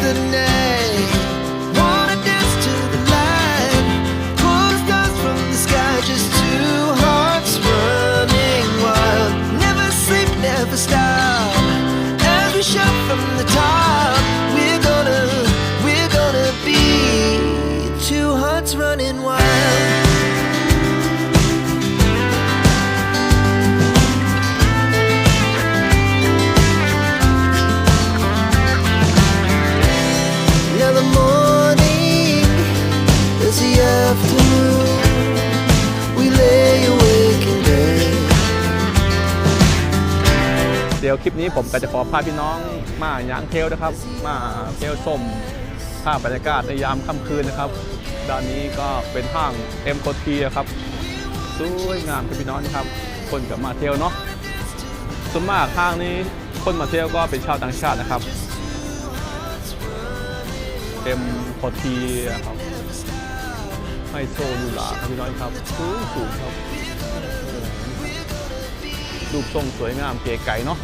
The night, ลิปนี้ผมก็จะขอพาพี่น้องมาย่างเทลนะครับ มาเทลส้มภาพบรรยากาศในยามค่ำคืนนะครับด้านนี้ก็เป็นห้างเอ็มโคทีครับสวยงามครับพี่น้องนะครับ คนกับมาเที่ยวเนาะส่วนมากห้างนี้คนมาเที่ยวก็เป็นชาวต่างชาตินะครับเอ็มโคทีครับไฮโซลูลาครับพี่น้องครับสูงสูงครับรูปทรงสวยงามเก๋ไก่เนาะ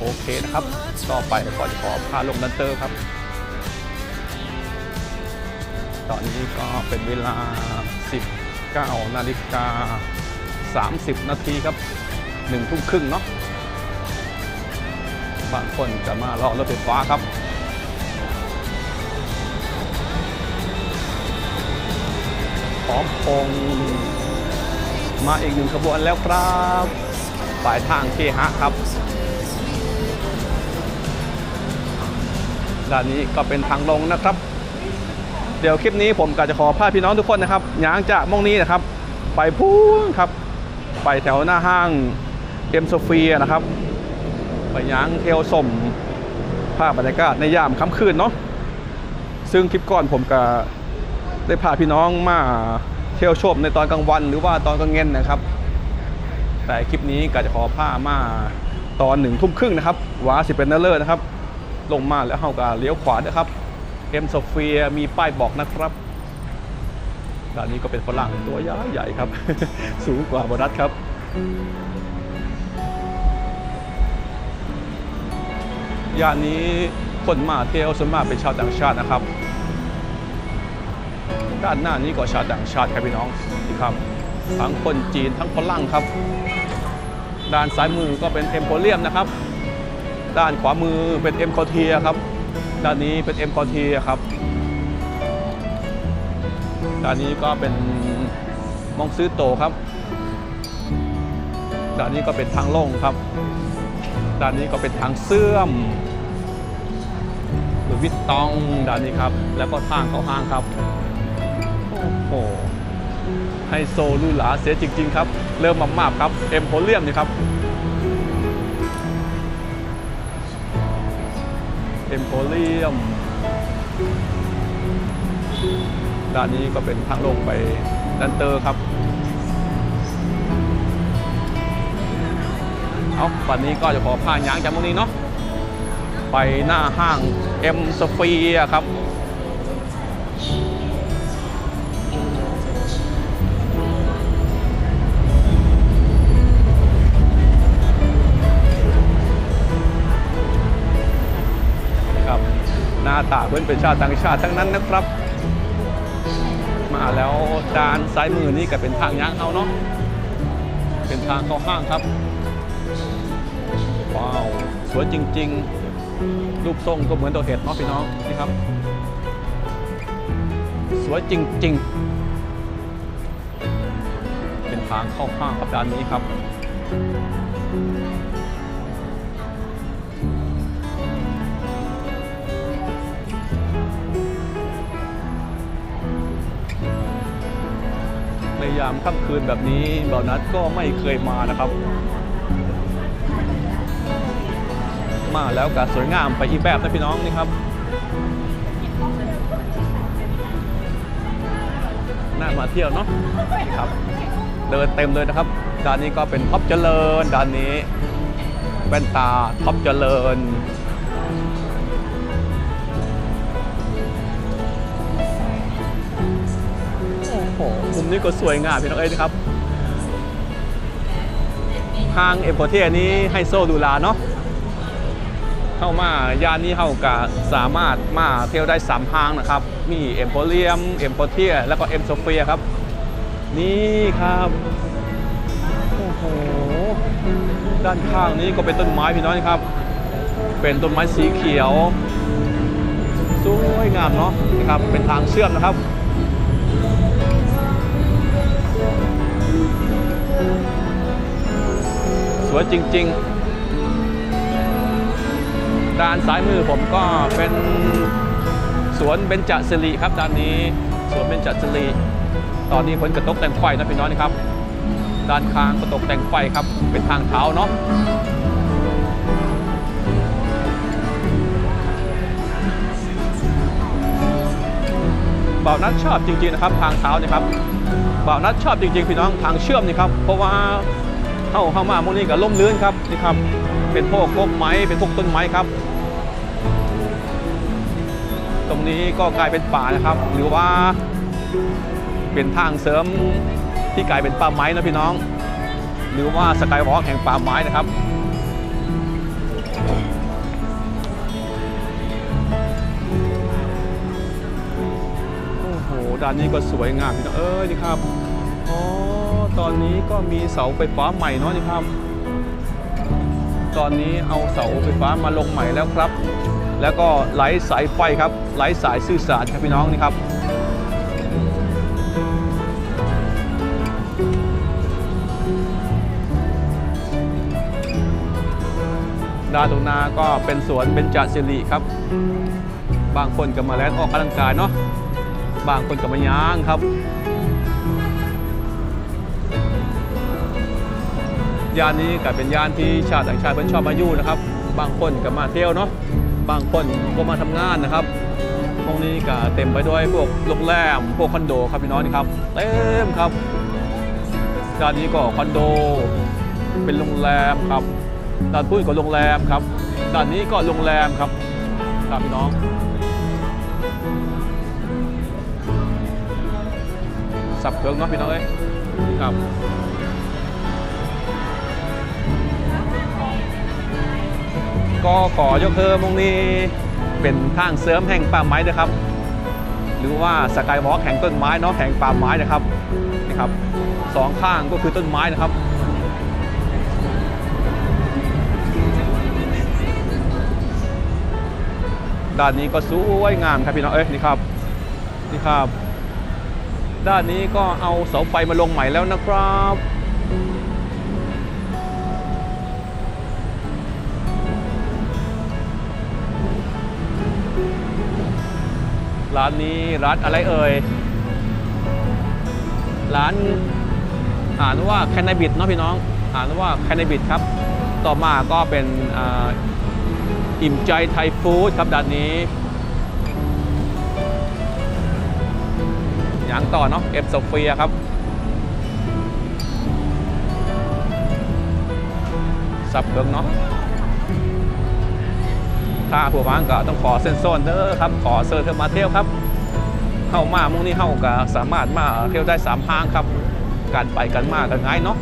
โอเคนะครับ ต่อไปก็จะขอพาลงดันเตอร์ครับ ตอนนี้ก็เป็นเวลา 19นาฬิกา 30 นาทีครับหนึ่งทุ่มครึ่งเนาะบางคนจะมารอรถไฟฟ้าครับพร้อมพงมาอีกหนึ่งขบวนแล้วครับปลายทางเคหะครับ ด้านนี้ก็เป็นทางลงนะครับ เดี๋ยวคลิปนี้ผมก็จะขอพาพี่น้องทุกคนนะครับย้างจากมองนี้นะครับ ไปพูนครับ ไปแถวหน้าห้างเอ็มโซเฟียนะครับ ไปย้างเทลสมภาพบรรยากาศในยามค่ำคืนเนาะซึ่งคลิปก่อนผมก็ได้พาพี่น้องมาเที่ยวชมในตอนกลางวันหรือว่าตอนกลางเย็นนะครับ แต่คลิปนี้ก็จะขอพามาตอนหนึ่งทุ่มครึ่งนะครับว้าสิเป็นเนลเลอร์นะครับ ลงมาแล้วเฮาก็เลี้ยวขวานะครับเอ็มโซเฟียมีป้ายบอกนะครับด้านนี้ก็เป็นฝรั่งตัวใหญ่ใหญ่ครับ สูงกว่าโบนัสครับย่านนี้คนมาเที่ยวส่วนมากเป็นชาวต่างชาตินะครับ ด้านหน้านี้ก็ชาวต่างชาติครับพี่น้องนี่ครับ ทั้งคนจีนทั้งฝรั่งครับ ด้านซ้ายมือก็เป็นเอ็มโพเรียมนะครับ ด้านขวามือเป็นเอ็มคอเทียครับ ด้านนี้เป็นเอ็มคอเทียครับ ด้านนี้ก็เป็นมองซื้อโตครับ ด้านนี้ก็เป็นทางลงครับ ด้านนี้ก็เป็นทางเสื่อมหรือวิตตองด้านนี้ครับ แล้วก็ทางเข้าห้างครับ โอ้โหไฮโซลูหลาเสียจริง ๆ ครับ เริ่มมามาบครับ เอ็มโพเลียมนี่ครับ เอ็มโพเรียมด้านนี้ก็เป็นทางลงไปดันเตอร์ครับ เอาวันนี้ก็จะขอพาย้างจากตรงนี้เนาะ ไปหน้าห้างเอ็มสเฟียครับ หน้าตาเพื่อนเป็นชาติต่างชาติทั้งนั้นนะครับ มาแล้วด้านซ้ายมือนี่ก็เป็นทางย่างเอาเนาะเป็นทางเข้าห้างครับว้าวสวยจริง ๆ รูปทรงก็เหมือนตัวเห็ดเนาะพี่น้องนี่ครับ สวยจริง ๆ เป็นทางเข้าห้างครับด้านนี้ครับ ยามค่ำคืนแบบนี้เบานัดก็ไม่เคยมานะครับ มาแล้วก็สวยงามไปอีกแบบนะพี่น้องนี่ครับ น่ามาเที่ยวเนาะนี่ครับ เดินเต็มเลยนะครับด้านนี้ก็เป็นท็อปเจริญด้านนี้แว่นตาท็อปเจริญ มุมนี้ก็สวยงามพี่น้องเอ้ยนะครับห้างเอ็มโพเทียนี้ไฮโซดูลาเนาะเข้ามาย่านนี้เข้ากับสามารถมาเที่ยวได้สามห้างนะครับ มีเอ็มโพเรียมเอ็มโพเทียแล้วก็เอ็มโซเฟียครับ นี่ครับโอ้โหด้านข้างนี้ก็เป็นต้นไม้พี่น้องครับ เป็นต้นไม้สีเขียวสวยงามเนาะนี่ครับเป็นทางเชื่อมนะครับ สวยจริง ๆ ด้านซ้ายมือผมก็เป็นสวนเบญจสิริครับด้านนี้สวนเบญจสิริตอนนี้ผลกระตกแต่งไฟนะพี่น้องนะครับ ด้านข้างกระตกแต่งไฟครับ เป็นทางเท้าเนาะบ่าวนัดชอบจริงๆนะครับทางเท้านี่ครับบ่าวนัดชอบจริงๆพี่น้องทางเชื่อมนี่ครับเพราะว่า เข้าเข้ามาโมนี่กับล่มลื่นครับนี่ครับ เป็นพวกกกไม้เป็นพวกต้นไม้ครับ ตรงนี้ก็กลายเป็นป่านะครับ หรือว่าเป็นทางเสริมที่กลายเป็นป่าไม้นะพี่น้อง หรือว่าสกายวอล์กแห่งป่าไม้นะครับโอ้โหด้านนี้ก็สวยงามพี่น้องเอ้ยนี่ครับอ๋อ ตอนนี้ก็มีเสาไฟฟ้าใหม่เนาะนี่ครับ ตอนนี้เอาเสาไฟฟ้ามาลงใหม่แล้วครับ แล้วก็ไหลสายไฟครับไหลสายสื่อสารครับพี่น้องนี่ครับด้านตรงหน้าก็เป็นสวนเบญจสิริครับ บางคนก็มาแลนออกกำลังกายเนาะ บางคนก็มาย่างครับ ย่านนี้ก็เป็นย่านที่ชาวต่างชาติเพิ่นชอบมาอยู่นะครับ บางคนก็มาเที่ยวเนาะบางคนก็มาทำงานนะครับตรงนี้ก็เต็มไปด้วยพวกโรงแรมพวกคอนโดครับพี่น้องนี่ครับเต็มครับด้านนี้ก็คอนโด เป็นโรงแรมครับด้านพุ้นก็โรงแรมครับด้านนี้ก็โรงแรมครับครับพี่น้องสับเครื่องเนาะพี่น้องเอ้ยครับ ก็ขอยกเธอมงนี้ เป็นทางเสริมแห่งป่าไม้นะครับ หรือว่าสกายวอล์กแห่งต้นไม้เนาะแห่งป่าไม้นะครับนี่ครับสองข้างก็คือต้นไม้นะครับด้านนี้ก็สวยงามครับพี่น้องเอ้ยนี่ครับนี่ครับ ด้านนี้ก็เอาเสาไฟมาลงใหม่แล้วนะครับ ร้านนี้ร้านอะไรเอ่ย ร้านอ่านว่าแคนาบิดเนาะพี่น้อง อ่านว่าแคนาบิดครับ ต่อมาก็เป็นอ,อิ่มใจไทยฟู้ดครับด้านนี้อย่างต่อเนาะเอฟโซเฟียครับสับเบิงเนาะ ถ้าผู้บ้านก็ต้องขอเซ็นโซนเด้อครับ ขอเซิร์เทอร์มาเที่ยวครับเข้ามามุ่งนี้เข้าก็สามารถมาเที่ยวได้สามห้างครับ การไปกันมากันง่ายเนาะ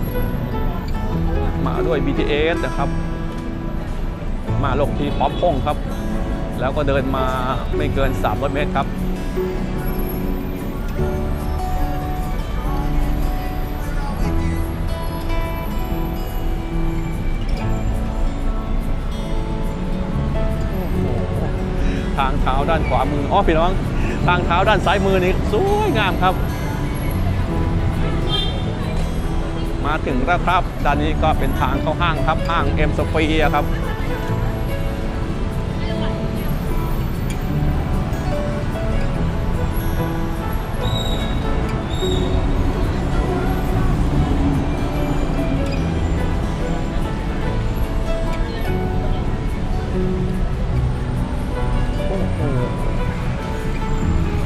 มาด้วย BTS นะครับ มาลงที่พร้อมพงครับ แล้วก็เดินมาไม่เกิน300เมตรครับานขวามืออ๋อพี่น้อง ทางเท้าด้านซ้ายมือนี่สวยงามครับ มาถึงแล้วครับด้านนี้ก็เป็นทางเข้าห้างครับห้างเอ็มสเฟียครับ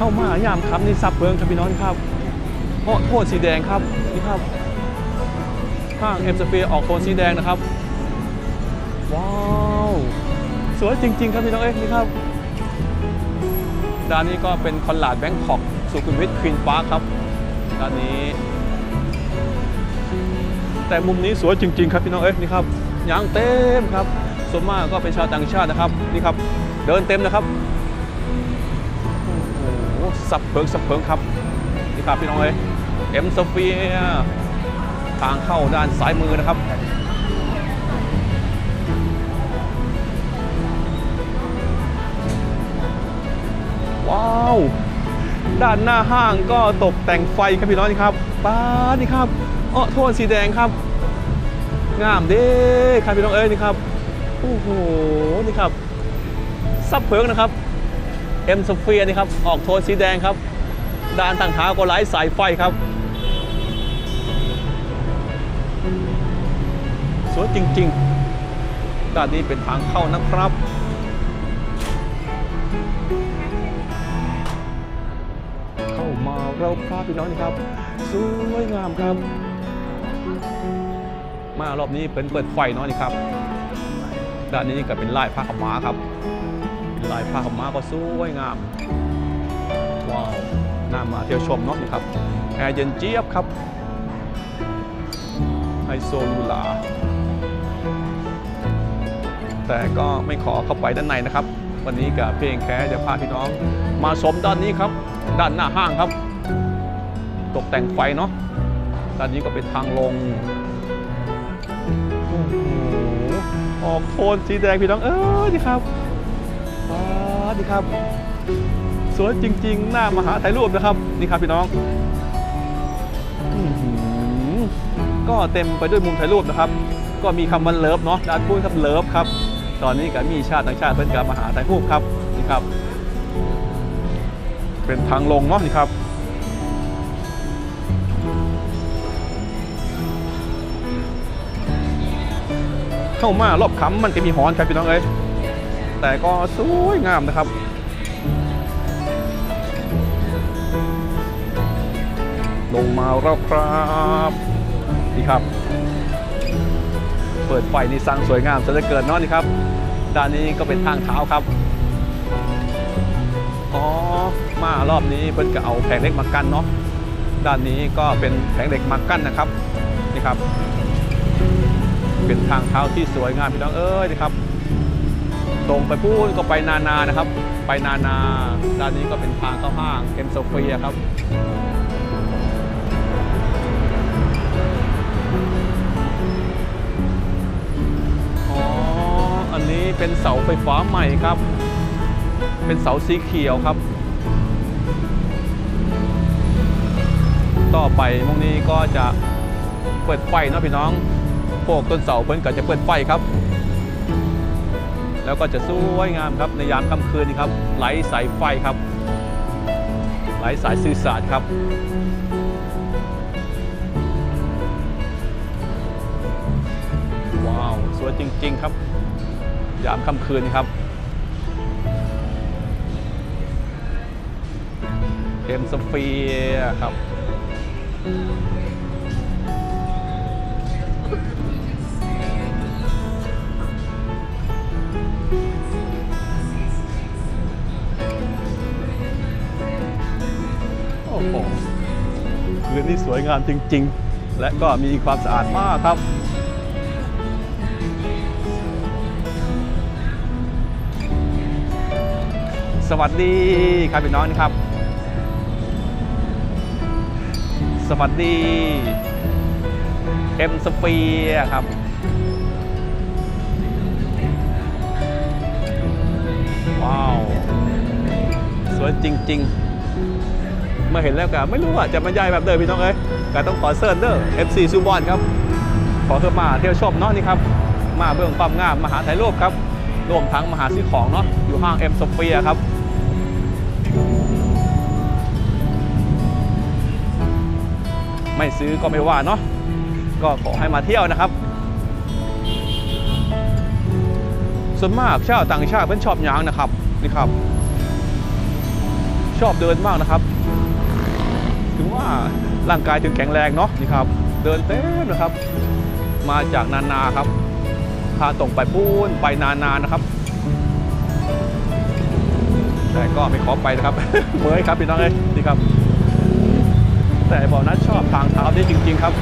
ามายามครับนี่ซับเบิงครับพี่น้องครับเพราะโทษสีแดงครับนี่ครับข้างเอ็มสเฟียออกโทนสีแดงนะครับ ว้าวสวยจริง ๆ ครับพี่น้องเอ้ยนี่ครับด้านนี้ก็เป็นคอนลาดแบงคอกสุขุมวิทควีนพาร์ครับด้านนี้ แต่มุมนี้สวยจริง ๆ ครับพี่น้องเอ้ยนี่ครับยางเต็มครับส่วนมากก็เป็นชาวต่างชาตินะครับนี่ครับ เดินเต็มนะครับ สับเพิงสับเพิงครับนี่ครับพี่น้องเอ้ยเอ็มสเฟียทางเข้าด้านซ้ายมือนะครับว้าว ด้านหน้าห้างก็ตกแต่งไฟครับพี่น้องนี่ครับป้านี่ครับอ้อโทนสีแดงครับ งามเด้ครับพี่น้องเอ้ยนี่ครับโอ้โหนี่ครับซับเพิงนะครับ เอ็มสเฟียนี่ครับ ออกโทนสีแดงครับ ด้านทางเท้าก็ไร้สายไฟครับ สวยจริง ๆ ด้านนี้เป็นทางเข้านะครับ เข้ามาเราพาพี่น้องนี่ครับ สวยงามครับ มารอบนี้เป็นเปิดไฟเนาะนี่ครับ ด้านนี้ก็เป็นลายผ้าขม้าครับ ลายผ้าขาวม้าก็สวยงาม ว้าว น่ามาเที่ยวชมเนาะนี่ครับแอร์เย็นเจี๊ยบครับไฮโซลูลา แต่ก็ไม่ขอเข้าไปด้านในนะครับ วันนี้กับเพียงแค่จะพาพี่น้อง มาชมด้านนี้ครับ ด้านหน้าห้างครับ ตกแต่งไฟเนาะด้านนี้ก็เป็นทางลงโอ้โหออกโทนสีแดงพี่น้องเออดีครับ ดีครับ สวยจริง ๆ หน้ามหาถ่ายรูปนะครับ นี่ครับพี่น้อง ก็เต็มไปด้วยมุมถ่ายรูปนะครับ ก็มีคำว่าเลิฟเนาะด้านพูดครับเลิฟครับ ตอนนี้ก็มีชาติต่างชาติเพิ่นกับมหาถ่ายรูปครับ นี่ครับ เป็นทางลงเนาะนี่ครับเข้ามารอบขำมันจะมีหอนครับพี่น้องเอ้ย แต่ก็สวยงามนะครับลงมาแล้วครับนี่ครับ เปิดไฟนี่สร้างสวยงามซะเหลือเกิดนเนาะนี่ครับ ด้านนี้ก็เป็นทางเท้าครับ อ๋อ มารอบนี้เพิ่นก็เอาแผงเหล็กมากั้นเนาะ ด้านนี้ก็เป็นแผงเหล็กมากั้นนะครับ นี่ครับ เป็นทางเท้าที่สวยงามพี่น้องเอ้ยนะครับ ตรงไปพูดก็ไปนานานะครับ ไปนานาด้านนี้ก็เป็นทางเข้าห้างเอ็มโซเฟียครับอ๋ออันนี้เป็นเสาไฟฟ้าใหม่ครับ เป็นเสาสีเขียวครับ ต่อไปพวกนี้ก็จะเปิดไฟเนาะพี่น้องพวกต้นเสาเพิ่นก็จะเปิดไฟครับ แล้วก็จะสวยงามครับในยามค่ำคืนนี่ครับไหลสายไฟครับไหลสายสื่อสารครับว้าวสวยจริง ๆ ครับ ยามค่ำคืนนี่ครับเอ็มสเฟียครับ โอ้โหคืนนี้สวยงามจริง ๆ และก็มีความสะอาดมากครับสวัสดีครับพี่น้องนะครับ สวัสดีเอ็มสเฟียครับ ว้าว สวยจริง ๆ มื่อเห็นแล้วก็ไม่รู้ว่าจะบรรยายแบบเดิมพี่น้องเอ้ยก็ต้องขอเซิร์นเด้อ FC ซูบอลครับ ขอเพิ่มมาเที่ยวชมเนาะนี่ครับ มาเบื้องความงามมหาถ่ายรูปครับรวมทั้งมาหาซื้อของเนาะอยู่ห้างเอ็มโซเฟียครับไม่ซื้อก็ไม่ว่าเนาะก็ขอให้มาเที่ยวนะครับ ส่วนมากชาวต่างชาติเพิ่นชอบหยางนะครับนี่ครับ ชอบเดินมากนะครับ ถึงว่าร่างกายถึงแข็งแรงเนาะนี่ครับ เดินเต็มนะครับ มาจากนานาครับพาตรงไปปูนไปนานานะครับ แต่ก็ไม่ขอไปนะครับเมยครับพี่น้องเอ้ยนี่ครับ แต่บอกนัดชอบทางเท้าได้จริง ๆ ครับ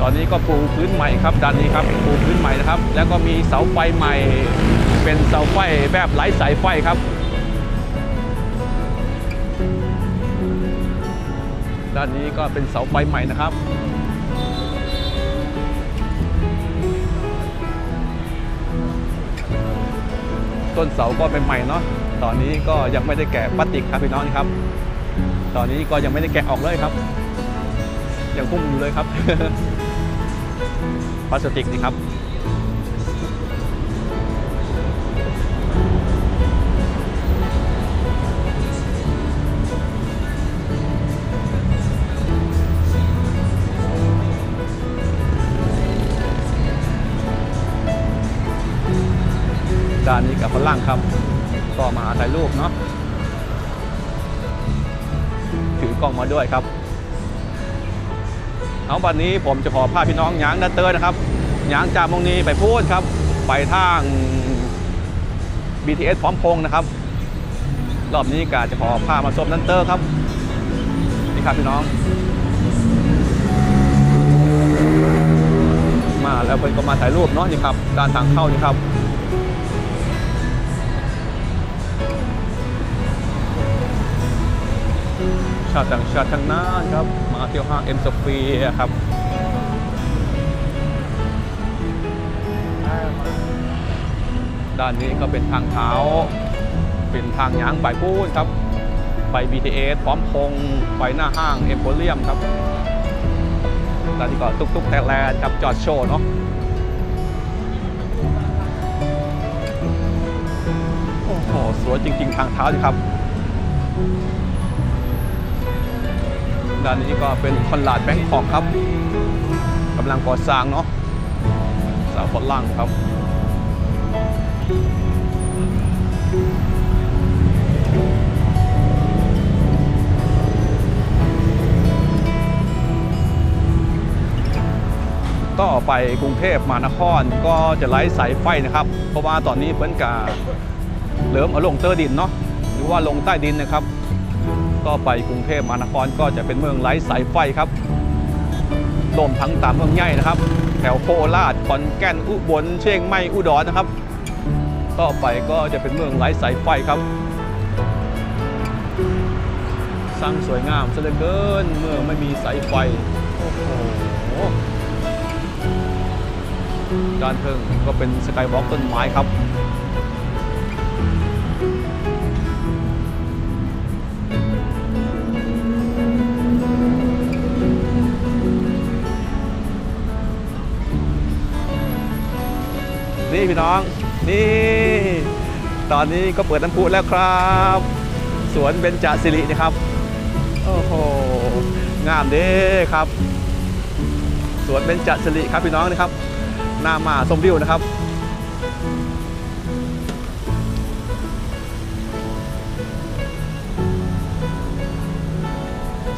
ตอนนี้ก็ปูพื้นใหม่ครับด้านนี้ครับปูพื้นใหม่นะครับ แล้วก็มีเสาไฟใหม่ เป็นเสาไฟแบบไร้สายไฟครับ ด้านนี้ก็เป็นเสาไฟใหม่นะครับต้นเสาก็เป็นใหม่เนาะ ตอนนี้ก็ยังไม่ได้แกะพลาสติกครับพี่น้องครับ ตอนนี้ก็ยังไม่ได้แกะออกเลยครับ ยังพุ่มอยู่เลยครับ พลาสติกนี่ครับ ฝรั่งครับก็มาถ่ายรูปเนาะถือกล้องมาด้วยครับเอาวันนี้ผมจะขอพาพี่น้องยางนันเตอร์นะครับยางจากมงนี้ไปพูดครับ ไปทาง BTS พร้อมพงษ์นะครับ รอบนี้กาจะขอพามาชมนันเตอร์ครับนี่ครับพี่น้อง มาแล้วเพิ่นก็มาถ่ายรูปเนาะนี่ครับด้านทางเข้านี่ครับ ชาวต่างชาติทั้งนั้นครับ มาเที่ยวห้างเอ็มสเฟียครับด้านนี้ก็เป็นทางเท้า เป็นทางยางไปพูนครับ ไป BTS พร้อมพง ไปหน้าห้างเอ็มโพเรียมครับด้านนี้ก็ตุกตุกแตกแลนครับจอดโชว์เนาะโอ้โห สวยจริง ๆ ทางเท้าสิครับ ด้านนี้ก็เป็นคอนลาดแบงคอกครับกำลังก่อสร้างเนาะสาวฝรั่งครับต่อไปกรุงเทพมหานครก็จะไล่สายไฟนะครับ เพราะว่าตอนนี้เพิ่นกาเริ่มเอาลงเตอร์ดินเนาะหรือว่าลงใต้ดินนะครับ ก็ไปกรุงเทพมหานครก็จะเป็นเมืองไร้สายไฟครับรวมทั้งตามเมืองใหญ่นะครับ แถวโคราชขอนแก่นอุบลเชียงใหม่อุดรนะครับ ต่อไปก็จะเป็นเมืองไร้สายไฟครับ สร้างสวยงามซะเหลือเกินเมื่อไม่มีสายไฟโอ้โหด้านเทิงก็เป็นสกายวอล์กต้นไม้ครับ นี่พี่น้อง นี่ ตอนนี้ก็เปิดน้ำพุแล้วครับ สวนเบญจสิรินะครับ โอ้โห งามเด้ครับ สวนเบญจสิริครับพี่น้องนะครับ หน้ามาสมวิวนะครับ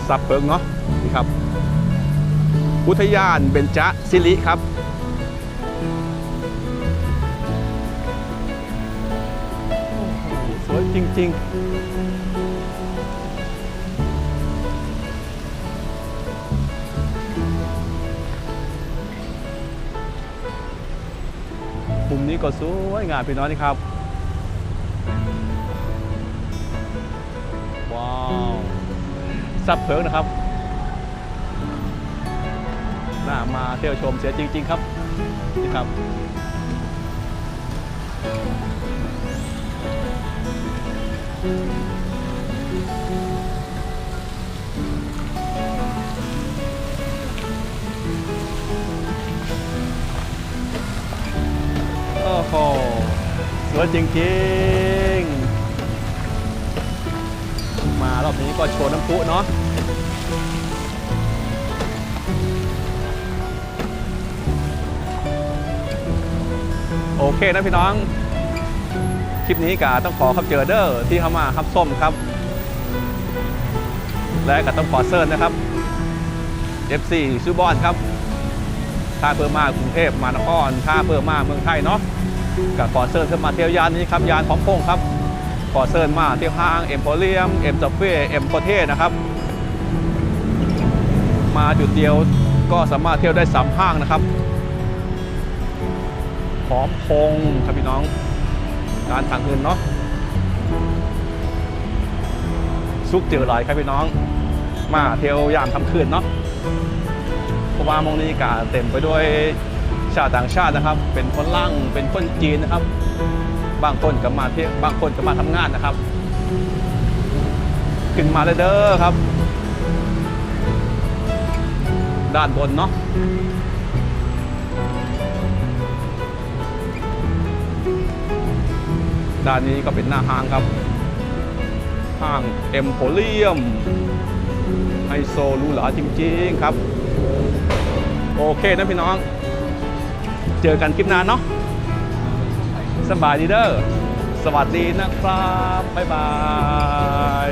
สับเพิงเนาะนี่ครับ อุทยานเบญจสิริครับ จริง ๆ มุมนี้ก็สวยงามพี่น้องนี่ครับ ว้าว ซับเพิงนะครับ น่ามาเที่ยวชมเสียจริง ๆ ครับ นี่ครับ โอ้โหสวยจริงๆ มารอบนี้ก็โชว์น้ำพุเนาะโอเคนะพี่น้อง คลิปนี้กาต้องขอขับเจอเดอร์ที่เข้ามาครับส้มครับ และก็ต้องขอเซิร์นนะครับ FC ซูบอนครับถ้าเพิ่มมากรุงเทพมานครถ้าเพิ่มมาเมืองไทยเนาะก็ขอเซิร์นขึ้นมาเที่ยวยานนี้ครับยานพร้อมพงครับขอเซิร์นมาเที่ยวห้างเอ็มโพเรียมเอ็มซอฟเฟ่เอ็มโคเทนะครับ มาจุดเดียวก็สามารถเที่ยวได้สามห้างนะครับ พร้อมพงครับพี่น้อง การทางเงินเนาะซุกเจอหลายครับพี่น้อง มาเที่ยวยามทำคืนเนาะเพราะว่ามองนี้กาเต็มไปด้วยชาวต่างชาตินะครับ เป็นคนล่างเป็นคนจีนนะครับ บางคนก็มาเที่ยวบางคนก็มาทำงานนะครับ ขึ้นมาเลยเด้อครับ ด้านบนเนาะ ด้านนี้ก็เป็นหน้าห้างครับ ห้างเอ็มโพเรียมไฮโซลูหลาจริงๆครับ โอเคนะพี่น้อง เจอกันคลิปหน้าเนาะสบายดีเด้อสวัสดีนะครับ บ๊ายบาย